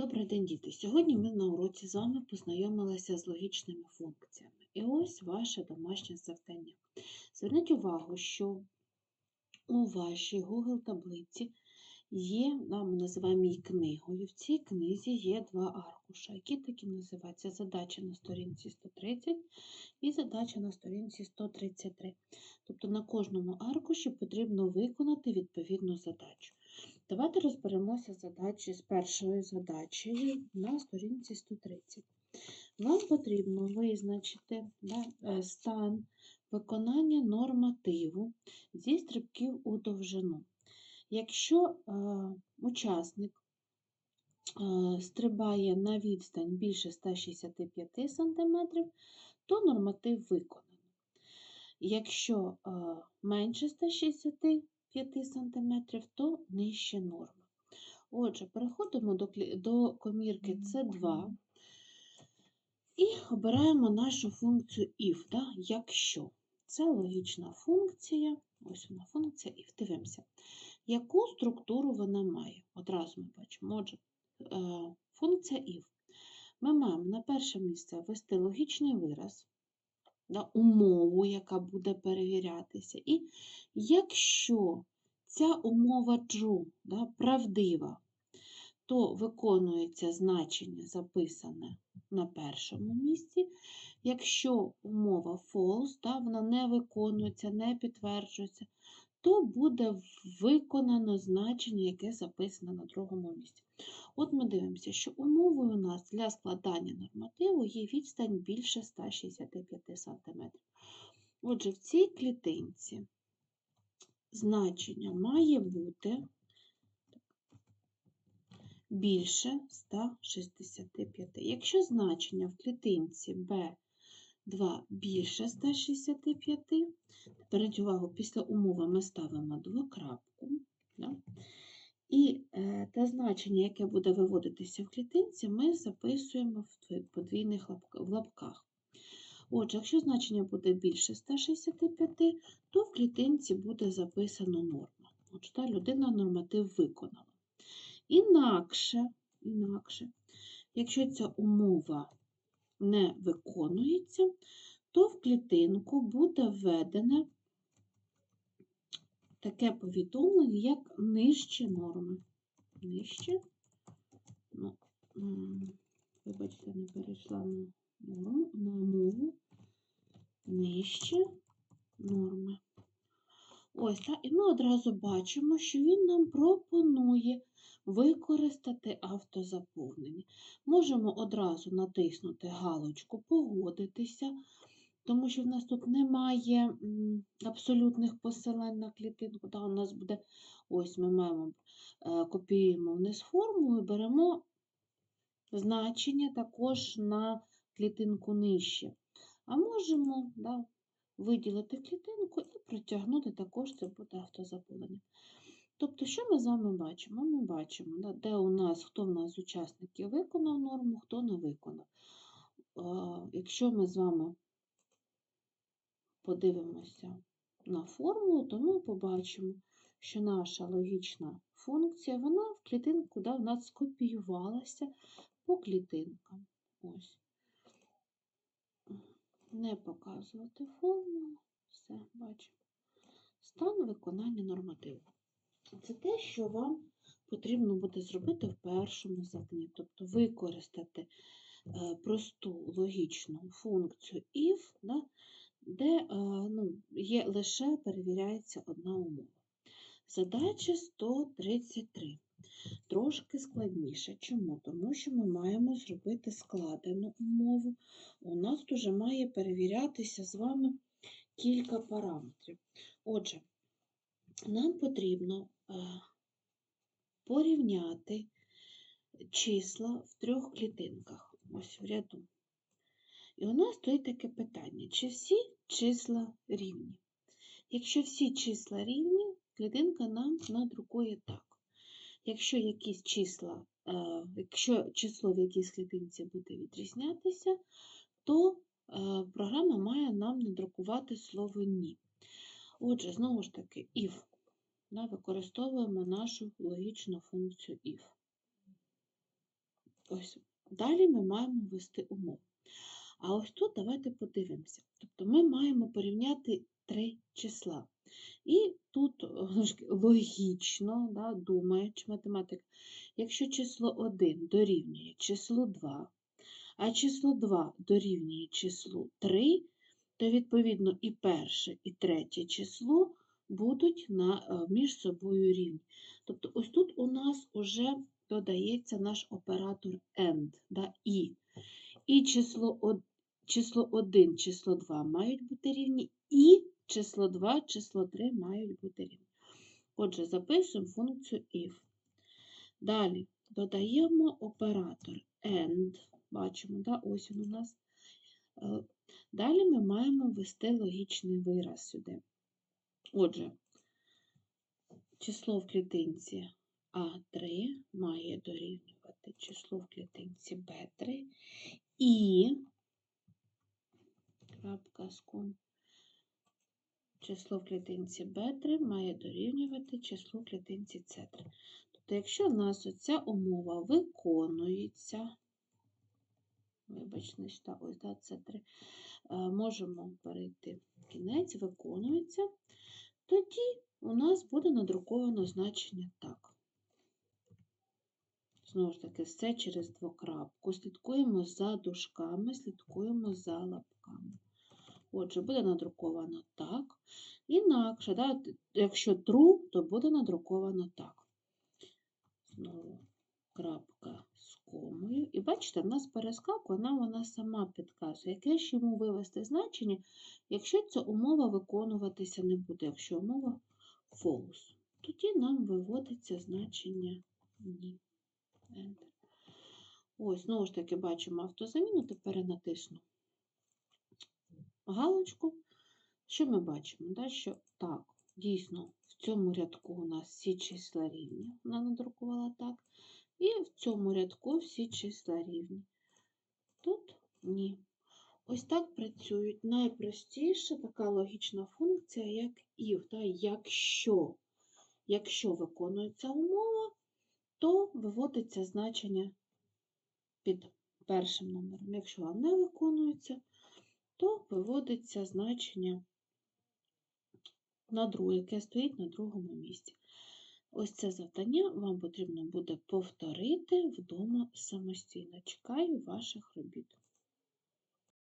Добрий день, діти! Сьогодні ми на уроці з вами познайомилися з логічними функціями. І ось ваше домашнє завдання. Зверніть увагу, що у вашій Google таблиці є, ми називаємо її книгою. В цій книзі є два аркуша, які такі називаються задача на сторінці 130 і задача на сторінці 133. Тобто на кожному аркуші потрібно виконати відповідну задачу. Давайте розберемося задачі з першою задачею на сторінці 130. Вам потрібно визначити да, е, стан виконання нормативу зі стрибків у довжину. Якщо е, учасник е, стрибає на відстань більше 165 см, то норматив виконано. Якщо е, менше 165 5 см, то нижче норми. Отже, переходимо до, до комірки С2 і обираємо нашу функцію if, да, якщо. Це логічна функція, ось вона функція if. Дивимося, яку структуру вона має. Одразу ми бачимо. Отже, е, функція if. Ми маємо на перше місце ввести логічний вираз, да, умову, яка буде перевірятися. І якщо ця умова true, да, правдива, то виконується значення, записане на першому місці. Якщо умова false, да, вона не виконується, не підтверджується, то буде виконано значення, яке записане на другому місці. От ми дивимося, що умовою у нас для складання нормативу є відстань більше 165 см. Отже, в цій клітинці значення має бути більше 165. Якщо значення в клітинці B2 більше 165, зверніть увагу, після умови ми ставимо двокрапку. Да? І е, те значення, яке буде виводитися в клітинці, ми записуємо в подвійних лапках. Отже, якщо значення буде більше 165, то в клітинці буде записано норма. Отже, та людина норматив виконала. Інакше, інакше, якщо ця умова не виконується, то в клітинку буде введене таке повідомлення, як нижче норми. Нижче, ну, вибачте, не перейшла на на мову, нижче норми. Ось, так, і ми одразу бачимо, що він нам пропонує використати автозаповнення. Можемо одразу натиснути галочку Погодитися, тому що в нас тут немає абсолютних посилань на клітинку. Та у нас буде, ось ми маємо, е, копіюємо вниз форму і беремо значення також на клітинку нижче. А можемо да, виділити клітинку і протягнути також це буде автозаповнення. Тобто, що ми з вами бачимо? Ми бачимо, да, де у нас, хто в нас з учасників виконав норму, хто не виконав. Якщо ми з вами подивимося на формулу, то ми побачимо, що наша логічна функція, вона в клітинку да, в нас скопіювалася по клітинкам. Ось. Не показувати формулу. Все, бачимо. Стан виконання нормативу. Це те, що вам потрібно буде зробити в першому завданні, тобто використати е, просту логічну функцію if, да, де е, ну, є лише перевіряється одна умова. Задача 133. Трошки складніше. Чому? Тому що ми маємо зробити складену умову. У нас вже має перевірятися з вами кілька параметрів. Отже, нам потрібно е, порівняти числа в трьох клітинках, ось в ряду. І у нас стоїть таке питання, чи всі числа рівні? Якщо всі числа рівні, клітинка нам надрукує так. Якщо якісь числа, е, якщо число в якійсь клітинці буде відрізнятися, то е, програма має нам надрукувати слово ні. Отже, знову ж таки, if. Да, використовуємо нашу логічну функцію if. Ось. Далі ми маємо ввести умову. А ось тут давайте подивимося. Тобто ми маємо порівняти три числа. І тут знову ж таки, логічно, да, думаючи математик, якщо число 1 дорівнює числу 2, а число 2 дорівнює числу 3, то відповідно і перше, і третє число будуть на, е, між собою рівні. Тобто ось тут у нас вже додається наш оператор AND, да, і. І число, од- число 1, число 2 мають бути рівні, і число 2, число 3 мають бути рівні. Отже, записуємо функцію if. Далі додаємо оператор AND. Бачимо, да? ось він у нас. Е, Далі ми маємо ввести логічний вираз сюди. Отже, число в клітинці А3 має дорівнювати число в клітинці Б3 і крапка з. Число в клітинці Б3 має дорівнювати числу в клітинці С3. Тобто, якщо в нас оця умова виконується, вибачте, та, ось да, С3, е, можемо перейти кінець, виконується, тоді у нас буде надруковано значення так. Знову ж таки, все через двокрапку. Слідкуємо за дужками, слідкуємо за лапками. Отже, буде надруковано так. Інакше, да, якщо true, то буде надруковано так. Знову крапка з комою. І бачите, в нас перескакує, вона, вона сама підказує, яке ж йому вивести значення, якщо ця умова виконуватися не буде, якщо умова false. Тоді нам виводиться значення ні. Enter. Ось, знову ж таки, бачимо автозаміну, тепер натисну галочку. Що ми бачимо? Да? Що так, дійсно, в цьому рядку у нас всі числа рівні. Вона надрукувала так. І в цьому рядку всі числа рівні. Тут ні. Ось так працюють найпростіша така логічна функція, як if. Да? Якщо, якщо виконується умова, то виводиться значення під першим номером. Якщо не виконується, то виводиться значення на друге, яке стоїть на другому місці. Ось це завдання вам потрібно буде повторити вдома самостійно. Чекаю ваших робіт.